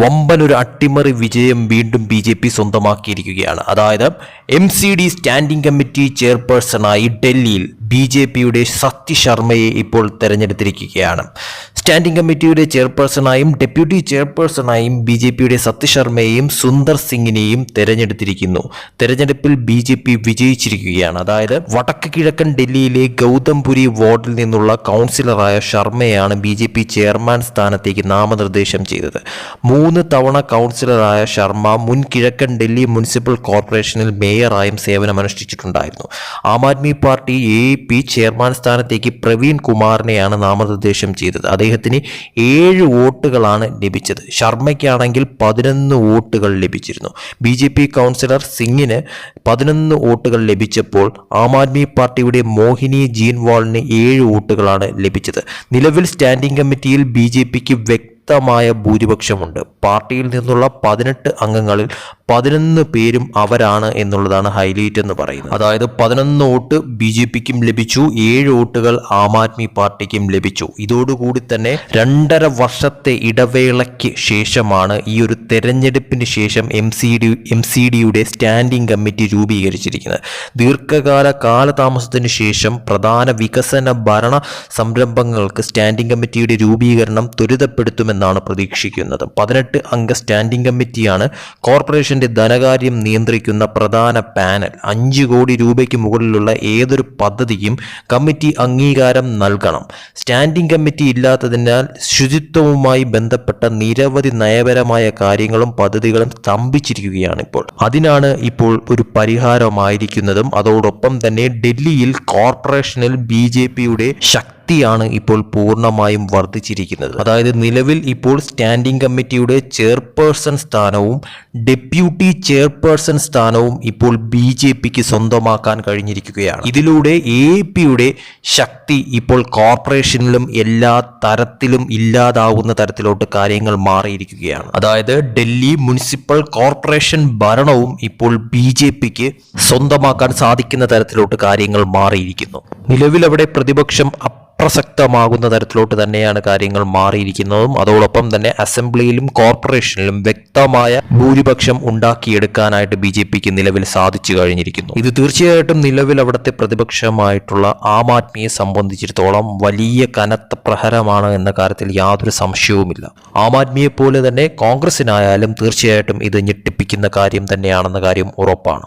വമ്പനൊരു അട്ടിമറി വിജയം വീണ്ടും ബി ജെ പി സ്വന്തമാക്കിയിരിക്കുകയാണ്. അതായത് M C D standing committee ചെയർപേഴ്സണായി ഡൽഹിയിൽ ബി ജെ പിയുടെ സത്യ ശർമ്മയെ ഇപ്പോൾ തെരഞ്ഞെടുത്തിരിക്കുകയാണ്. സ്റ്റാൻഡിംഗ് കമ്മിറ്റിയുടെ ചെയർപേഴ്സണായും ഡെപ്യൂട്ടി ചെയർപേഴ്സണായും ബി ജെ പിയുടെ സത്യശർമ്മയെയും സുന്ദർ സിംഗിനെയും തെരഞ്ഞെടുത്തിരിക്കുന്നു. തെരഞ്ഞെടുപ്പിൽ ബി ജെ പി വിജയിച്ചിരിക്കുകയാണ്. അതായത് വടക്ക് കിഴക്കൻ ഡൽഹിയിലെ ഗൗതംപുരി വാർഡിൽ നിന്നുള്ള കൗൺസിലറായ ശർമ്മയാണ് ബി ജെ പി ചെയർമാൻ സ്ഥാനത്തേക്ക് നാമനിർദ്ദേശം ചെയ്തത്. മൂന്ന് തവണ കൗൺസിലറായ ശർമ്മ മുൻ കിഴക്കൻ ഡൽഹി മുനിസിപ്പൽ കോർപ്പറേഷനിൽ മേയറായും സേവനമനുഷ്ഠിച്ചിട്ടുണ്ടായിരുന്നു. Aam Aadmi party A P chairman സ്ഥാനത്തേക്ക് പ്രവീൺ കുമാറിനെയാണ് നാമനിർദ്ദേശം ചെയ്തത്. അദ്ദേഹത്തിന് ഏഴ് വോട്ടുകളാണ് ലഭിച്ചത്. ശർമ്മയ്ക്കാണെങ്കിൽ പതിനൊന്ന് വോട്ടുകൾ ലഭിച്ചിരുന്നു. ബി ജെ പി കൗൺസിലർ സിംഗിന് പതിനൊന്ന് വോട്ടുകൾ ലഭിച്ചപ്പോൾ ആം ആദ്മി പാർട്ടിയുടെ മോഹിനി ജീൻവാളിന് ഏഴ് വോട്ടുകളാണ് ലഭിച്ചത്. നിലവിൽ സ്റ്റാൻഡിംഗ് കമ്മിറ്റിയിൽ ബി ജെ പിക്ക് വ്യക്തമായ ഭൂരിപക്ഷമുണ്ട്. പാർട്ടിയിൽ നിന്നുള്ള പതിനെട്ട് അംഗങ്ങളിൽ പതിനൊന്ന് പേരും അവരാണ് എന്നുള്ളതാണ് ഹൈലൈറ്റ് എന്ന് പറയുന്നത്. അതായത് പതിനൊന്ന് വോട്ട് ബി ജെ പിക്കും ലഭിച്ചു ഏഴ് വോട്ടുകൾ ആം ആദ്മി പാർട്ടിക്കും ലഭിച്ചു. ഇതോടുകൂടി തന്നെ രണ്ടര വർഷത്തെ ഇടവേളയ്ക്ക് ശേഷമാണ് ഈ ഒരു തെരഞ്ഞെടുപ്പിന് ശേഷം M C D M C ഡിയുടെ സ്റ്റാൻഡിംഗ് കമ്മിറ്റി രൂപീകരിച്ചിരിക്കുന്നത്. ദീർഘകാല കാലതാമസത്തിന് ശേഷം പ്രധാന വികസന ഭരണ സംരംഭങ്ങൾക്ക് സ്റ്റാൻഡിംഗ് കമ്മിറ്റിയുടെ രൂപീകരണം ത്വരിതപ്പെടുത്തുമെന്നാണ് പ്രതീക്ഷിക്കുന്നത്. പതിനെട്ട് അംഗ സ്റ്റാൻഡിംഗ് കമ്മിറ്റിയാണ് കോർപ്പറേഷന്റെ ധനകാര്യം നിയന്ത്രിക്കുന്ന പ്രധാന പാനൽ. അഞ്ച് കോടി രൂപയ്ക്ക് മുകളിലുള്ള ഏതൊരു പദ്ധതിയും കമ്മിറ്റി അംഗീകാരം നൽകണം. സ്റ്റാൻഡിംഗ് കമ്മിറ്റി ഇല്ലാത്തതിനാൽ ശുചിത്വവുമായി ബന്ധപ്പെട്ട നിരവധി നയപരമായ കാര്യങ്ങളും പദ്ധതികളും സ്തംഭിച്ചിരിക്കുകയാണ് ഇപ്പോൾ. അതിനാണ് ഇപ്പോൾ ഒരു പരിഹാരമായിരിക്കുന്നതും. അതോടൊപ്പം തന്നെ ഡൽഹിയിൽ കോർപ്പറേഷനിൽ ബി ജെ പിയുടെ ശക്തിയാണ് ഇപ്പോൾ പൂർണമായും വർദ്ധിച്ചിരിക്കുന്നത്. അതായത് നിലവിൽ ഇപ്പോൾ സ്റ്റാൻഡിംഗ് കമ്മിറ്റിയുടെ ചെയർപേഴ്സൺ സ്ഥാനവും ഡെപ്യൂട്ടി ചെയർപേഴ്സൺ സ്ഥാനവും ഇപ്പോൾ ബി ജെ പിക്ക് സ്വന്തമാക്കാൻ കഴിഞ്ഞിരിക്കുകയാണ്. ഇതിലൂടെ എ പിയുടെ ശക്തി ഇപ്പോൾ കോർപ്പറേഷനിലും എല്ലാ തരത്തിലും ഇല്ലാതാവുന്ന തരത്തിലോട്ട് കാര്യങ്ങൾ മാറിയിരിക്കുകയാണ്. അതായത് ഡൽഹി മുനിസിപ്പൽ കോർപ്പറേഷൻ ഭരണവും ഇപ്പോൾ ബി ജെ പിക്ക് സ്വന്തമാക്കാൻ സാധിക്കുന്ന തരത്തിലോട്ട് കാര്യങ്ങൾ മാറിയിരിക്കുന്നു. നിലവിലവിടെ പ്രതിപക്ഷം അപ്രസക്തമാകുന്ന തരത്തിലോട്ട് തന്നെയാണ് കാര്യങ്ങൾ മാറിയിരിക്കുന്നതും. അതോടൊപ്പം തന്നെ അസംബ്ലിയിലും കോർപ്പറേഷനിലും വ്യക്തമായ ഭൂരിപക്ഷം ഉണ്ടാക്കിയെടുക്കാനായിട്ട് ബി ജെ പിക്ക് നിലവിൽ സാധിച്ചു കഴിഞ്ഞിരിക്കുന്നു. ഇത് തീർച്ചയായിട്ടും നിലവിൽ അവിടുത്തെ പ്രതിപക്ഷമായിട്ടുള്ള ആം ആദ്മിയെ സംബന്ധിച്ചിടത്തോളം വലിയ കനത്ത പ്രഹരമാണ് എന്ന കാര്യത്തിൽ യാതൊരു സംശയവുമില്ല. ആം ആദ്മിയെ പോലെ തന്നെ കോൺഗ്രസിനായാലും തീർച്ചയായിട്ടും ഇത് ഞെട്ടിപ്പിക്കുന്ന കാര്യം തന്നെയാണെന്ന കാര്യം ഉറപ്പാണ്.